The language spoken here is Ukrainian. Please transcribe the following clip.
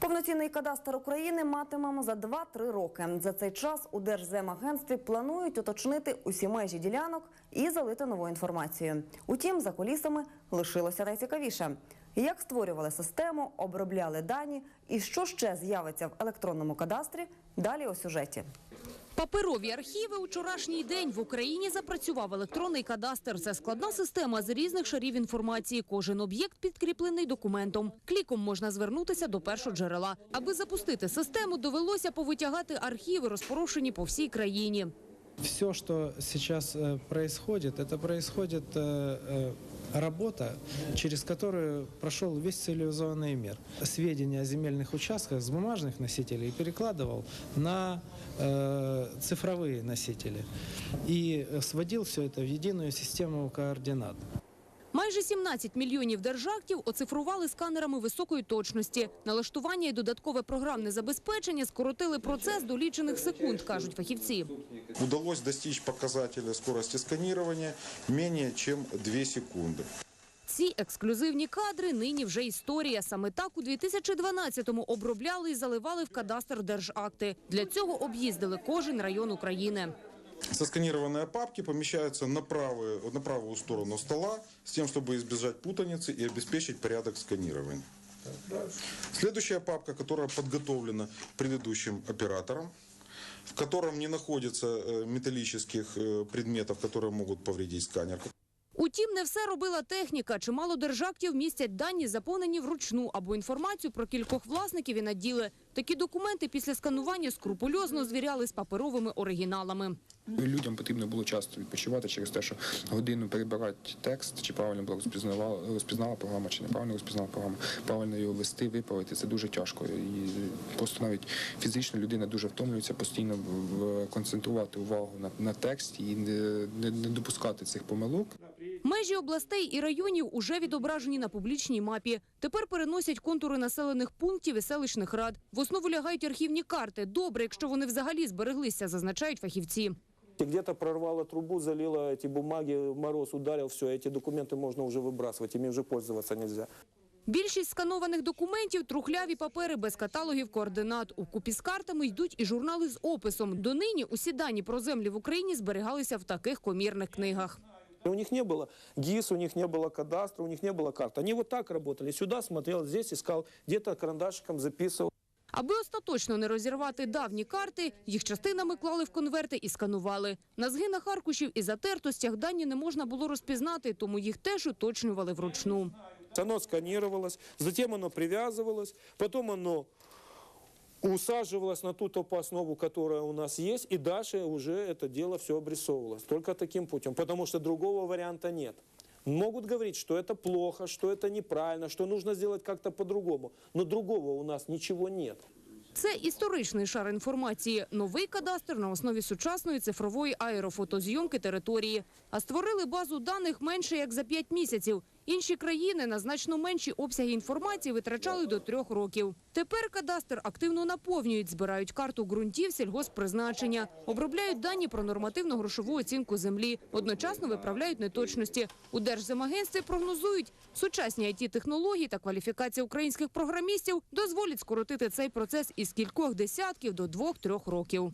Повноцінний кадастр України матимемо за 2-3 роки. За цей час у Держземагентстві планують уточнити усі межі ділянок і залити нову інформацію. Утім, за колісами лишилося найцікавіше. Як створювали систему, обробляли дані і що ще з'явиться в електронному кадастрі, далі у сюжеті. Паперові архіви у вчорашній день в Україні запрацював електронний кадастр. Це складна система з різних шарів інформації. Кожен об'єкт підкріплений документом. Кліком можна звернутися до першого джерела. Аби запустити систему, довелося повитягати архіви, розпорошені по всій країні. Все, что сейчас э, происходит, это происходит э, э, работа, через которую прошел весь цивилизованный мир. Сведения о земельных участках с бумажных носителей перекладывал на э, цифровые носители и э, сводил все это в единую систему координат. Майже 17 мільйонів держактів оцифрували сканерами високої точності. Налаштування і додаткове програмне забезпечення скоротили процес до лічених секунд, кажуть фахівці. Удалось достичь показателя скорости сканирования менее чем 2 секунды. Ці ексклюзивні кадри нині вже історія. Саме так у 2012-му обробляли і заливали в кадастр держакти. Для цього об'їздили кожен район України. Сосканированные папки помещаются на правую, на правую сторону стола с тем, чтобы избежать путаницы и обеспечить порядок сканирования. Следующая папка, которая подготовлена предыдущим оператором, в котором не находится э, металлических э, предметов, которые могут повредить сканер. Утім, не все робила техніка. Чимало держактів містять дані, заповнені вручну, або інформацію про кількох власників і наділи. Такі документи після сканування скрупульозно звіряли з паперовими оригіналами. Людям потрібно було часто відпочивати через те, що годину перебирати текст, чи правильно було розпізнавала, розпізнала програма, чи неправильно розпізнала програма, правильно його ввести, виправити. Це дуже тяжко. І просто навіть фізично людина дуже втомлюється постійно концентрувати увагу на, на тексті і не, не, не допускати цих помилок. Межі областей і районів уже відображені на публічній мапі. Тепер переносять контури населених пунктів і селищних рад. В основу лягають архівні карти. Добре, якщо вони взагалі збереглися, зазначають фахівці. И Где-то прорвало трубу, залило эти бумаги, мороз ударил, все, эти документы можно уже выбрасывать, ими уже пользоваться нельзя. Більшість сканованих документів – трухляві папери без каталогів координат. У купі з картами йдуть і журнали з описом. Донині усі дані про землі в Україні зберігалися в таких комірних книгах. И У них не было ГИС, у них не было кадастра, у них не было карт. Они вот так работали. Сюда смотрел, здесь искал, где-то карандашиком записывал. Аби остаточно не розірвати давні карти, їх частинами клали в конверти і сканували. На згинах аркушів і затертостях дані не можна було розпізнати, тому їх теж уточнювали вручну. Оно сканировалось, затем оно привязывалось, потом оно усаживалось на ту топооснову, которая у нас есть, и дальше уже это дело все обрисовывалось. Только таким путем, потому что другого варианта нет. Могут говорить, что это плохо, что это неправильно, что нужно сделать как-то по-другому, но другого у нас ничего нет. Це історичний шар інформації. Новий кадастр на основі сучасної цифрової аерофотозйомки території. А створили базу даних менше як за п'ять місяців. Інші країни на значно менші обсяги інформації витрачали до трьох років. Тепер кадастр активно наповнюють, збирають карту ґрунтів сільгосппризначення, обробляють дані про нормативну грошову оцінку землі, одночасно виправляють неточності. У Держземагентстві прогнозують, сучасні IT-технології та кваліфікація українських програмістів дозволять скоротити цей процес із кількох десятків до двох-трьох років.